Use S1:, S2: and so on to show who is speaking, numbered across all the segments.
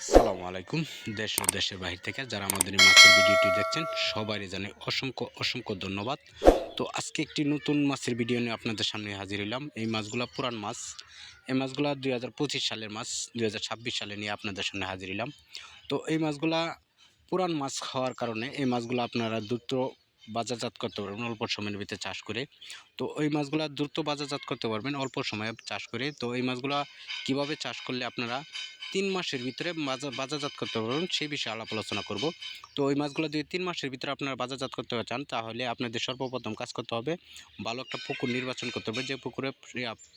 S1: আসসালামু আলাইকুম। দেশ ও দেশের বাহির থেকে যারা আমাদের এই মাছের ভিডিওটি দেখছেন সবারই জানে অসংখ্য অসংখ্য ধন্যবাদ। তো আজকে একটি নতুন মাছের ভিডিও নিয়ে আপনাদের সামনে হাজির হলাম এই মাছগুলো পুরান মাছ। এই মাছগুলো দুই সালের মাছ, দুই হাজার ছাব্বিশ সালে নিয়ে আপনাদের সামনে হাজির হলাম তো এই মাছগুলা পুরান মাছ খাওয়ার কারণে এই মাছগুলো আপনারা দ্রুত বাজারজাত করতে পারবেন, অল্প সময়ের ভিতরে চাষ করে। তো ওই মাছগুলো দ্রুত বাজারজাত করতে পারবেন, অল্প সময়ে চাষ করে। তো এই মাছগুলো কীভাবে চাষ করলে আপনারা তিন মাসের ভিতরে বাজার বাজারজাত করতে পারবেন সেই বিষয়ে আলাপ আলোচনা করব। তো ওই মাছগুলো যদি তিন মাসের ভিতরে আপনারা বাজারজাত করতে চান, তাহলে আপনাদের সর্বপ্রথম কাজ করতে হবে, ভালো একটা পুকুর নির্বাচন করতে হবে। যে পুকুরে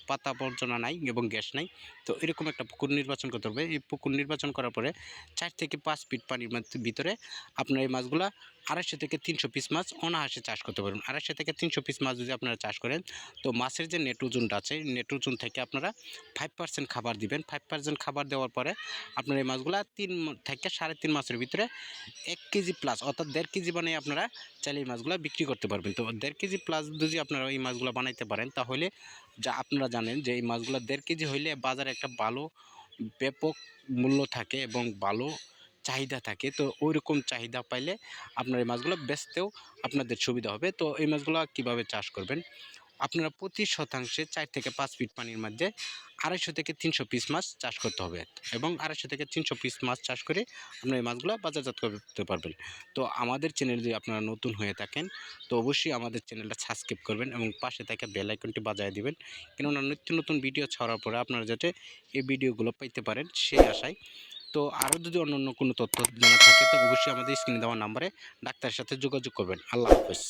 S1: পাতা আবর্জনা নাই এবং গ্যাস নাই, তো এরকম একটা পুকুর নির্বাচন করতে হবে। এই পুকুর নির্বাচন করার পরে চার থেকে পাঁচ ফিট পানির ভিতরে আপনার এই মাছগুলা আড়াইশো থেকে তিনশো পিস মাছ অনায়াসে চাষ করতে পারবেন। আড়াইশো থেকে তিনশো পিস মাছ যদি আপনারা চাষ করেন, তো মাছের যে নেট ওজনটা আছে নেট ওজন থেকে আপনারা ফাইভ পার্সেন্ট খাবার দিবেন। ফাইভ পার্সেন্ট খাবার দেওয়ার পরে আপনার এই মাছগুলা তিন থেকে সাড়ে তিন মাসের ভিতরে এক কেজি প্লাস অর্থাৎ দেড় কেজি বানিয়ে আপনারা চাইলে এই মাছগুলো বিক্রি করতে পারবেন। তো দেড় কেজি প্লাস যদি আপনারা এই মাছগুলো বানাইতে পারেন, তাহলে যা আপনারা জানেন যে এই মাছগুলো দেড় কেজি হইলে বাজারে একটা ভালো ব্যাপক মূল্য থাকে এবং ভালো চাহিদা থাকে। তো ওই রকম চাহিদা পাইলে আপনার এই মাছগুলো বেচতেও আপনাদের সুবিধা হবে। তো এই মাছগুলো কীভাবে চাষ করবেন? আপনারা প্রতি শতাংশে চার থেকে পাঁচ ফিট পানির মধ্যে আড়াইশো থেকে তিনশো পিস মাছ চাষ করতে হবে এবং আড়াইশো থেকে তিনশো পিস মাছ চাষ করে আপনার এই মাছগুলো বাজারজাত করতে পারবেন। তো আমাদের চ্যানেল যদি আপনারা নতুন হয়ে থাকেন, তো অবশ্যই আমাদের চ্যানেলটা সাবস্ক্রাইব করবেন এবং পাশে থেকে বেল আইকনটি বাজায় দিবেন। কেননা নিত্য নতুন ভিডিও ছাড়ার পরে আপনারা যাতে এই ভিডিওগুলো পাইতে পারেন সেই আশায় তো আরও যদি অন্য অন্য কোনো তথ্য জানা থাকে, তো অবশ্যই আমাদের স্ক্রিনে দেওয়া নাম্বারে ডাক্তারের সাথে যোগাযোগ করবেন। আল্লাহ হাফেজ।